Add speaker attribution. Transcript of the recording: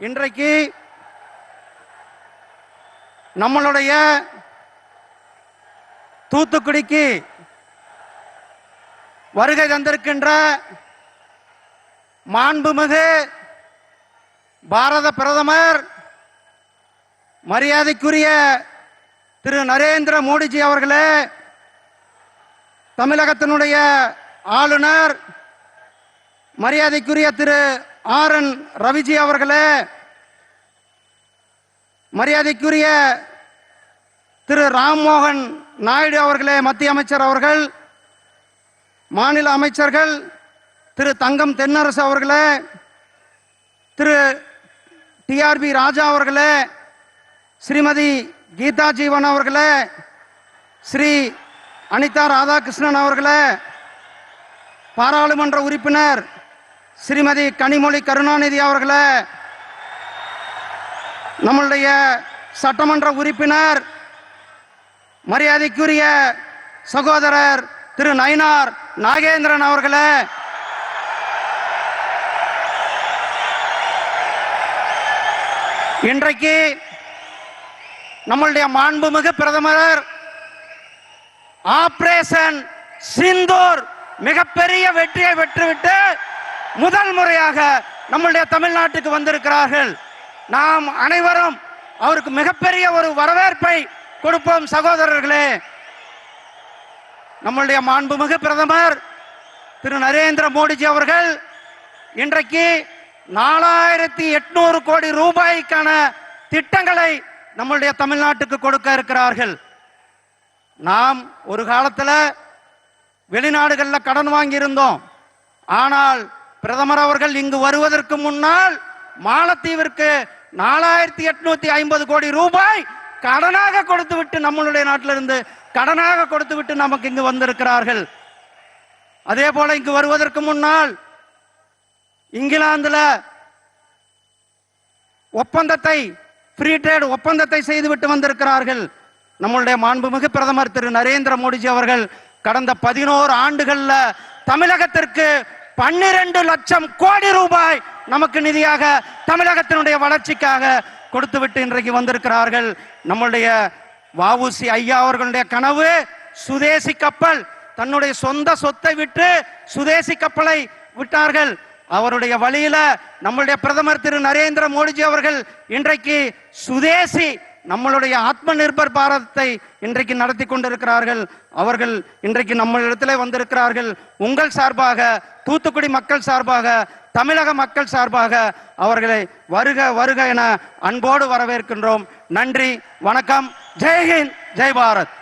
Speaker 1: இன்றைக்கு நம்மளுடைய தூத்துக்குடிக்கு வருகை தந்திருக்கின்ற மாண்புமிகு பாரத பிரதமர் மரியாதைக்குரிய திரு நரேந்திர மோடிஜி அவர்களே தமிழகத்தினுடைய ஆளுநர் மரியாதைக்குரிய திரு ஆர் என் ரவிஜி அவர்களே மரியாதைக்குரிய திரு ராம்மோகன் நாயுடு அவர்களே மத்திய அமைச்சர் அவர்கள் மாநில அமைச்சர்கள் திரு தங்கம் தென்னரசு அவர்களே திரு டிஆர்பி ராஜா அவர்களே ஸ்ரீமதி கீதா ஜீவன் அவர்களே ஸ்ரீ அனிதா ராதாகிருஷ்ணன் அவர்களே பாராளுமன்ற உறுப்பினர் ஸ்ரீமதி கனிமொழி கருணாநிதி அவர்களே நம்மளுடைய சட்டமன்ற உறுப்பினர் மரியாதைக்குரிய சகோதரர் திரு நயினார் நாகேந்திரன் அவர்களே இன்றைக்கு நம்மளுடைய மாண்புமிகு பிரதமர் ஆபரேஷன் சிந்தூர் மிகப்பெரிய வெற்றியை பெற்றுவிட்டு முதல் முறையாக நம்முடைய தமிழ்நாட்டுக்கு வந்திருக்கிறார்கள். நாம் அனைவரும் அவருக்கு மிகப்பெரிய ஒரு வரவேற்பை கொடுப்போம் சகோதரர்களே. நம்மளுடைய மாண்புமிகு பிரதமர் திரு நரேந்திர மோடிஜி அவர்கள் இன்றைக்கு நாலாயிரத்தி எட்நூறு கோடி ரூபாய்க்கான திட்டங்களை நம்மளுடைய தமிழ்நாட்டுக்கு கொடுக்க இருக்கிறார்கள். நாம் ஒரு காலத்தில் வெளிநாடுகளில் கடன் வாங்கியிருந்தோம். ஆனால் பிரதமர் அவர்கள் இங்கு வருவதற்கு முன்னால் மாலத்தீவிற்கு நாலாயிரத்தி எட்நூத்தி ஐம்பது கோடி ரூபாய் கடனாக கொடுத்து விட்டு நம்மளுடைய நாட்டிலிருந்து கடனாக கொடுத்து விட்டு நமக்கு இங்கு வந்திருக்கிறார்கள். அதே போல இங்கு வருவதற்கு முன்னால் இங்கிலாந்துல ஒப்பந்தத்தை ஃப்ரீ ட்ரேட் ஒப்பந்தத்தை செய்துவிட்டு வந்திருக்கிறார்கள். நம்மளுடைய மாண்புமிகு பிரதமர் திரு நரேந்திர மோடிஜி அவர்கள் கடந்த பதினோரு ஆண்டுகள்ல தமிழகத்திற்கு பன்னிரண்டு லட்சம் கோடி ரூபாய் நமக்கு நிதியாக தமிழகத்தினுடைய வளர்ச்சிக்காக கொடுத்துவிட்டு இன்றைக்கு வந்திருக்கிறார்கள். நம்மளுடைய வஉசி ஐயா அவர்களுடைய கனவு சுதேசி கப்பல் தன்னுடைய சொந்த சொத்தை விட்டு சுதேசி கப்பலை விட்டார்கள். அவருடைய வழியில நம்மளுடைய பிரதமர் திரு நரேந்திர மோடிஜி அவர்கள் இன்றைக்கு சுதேசி நம்மளுடைய ஆத்ம நிர்பர் பாரதத்தை இன்றைக்கு நடத்தி கொண்டிருக்கிறார்கள். அவர்கள் இன்றைக்கு நம்மளிடத்திலே வந்திருக்கிறார்கள். உங்கள் சார்பாக தூத்துக்குடி மக்கள் சார்பாக தமிழக மக்கள் சார்பாக அவர்களை வருக வருக என அன்போடு வரவேற்கின்றோம். நன்றி வணக்கம். ஜெய்ஹிந்த் ஜெய் பாரத்.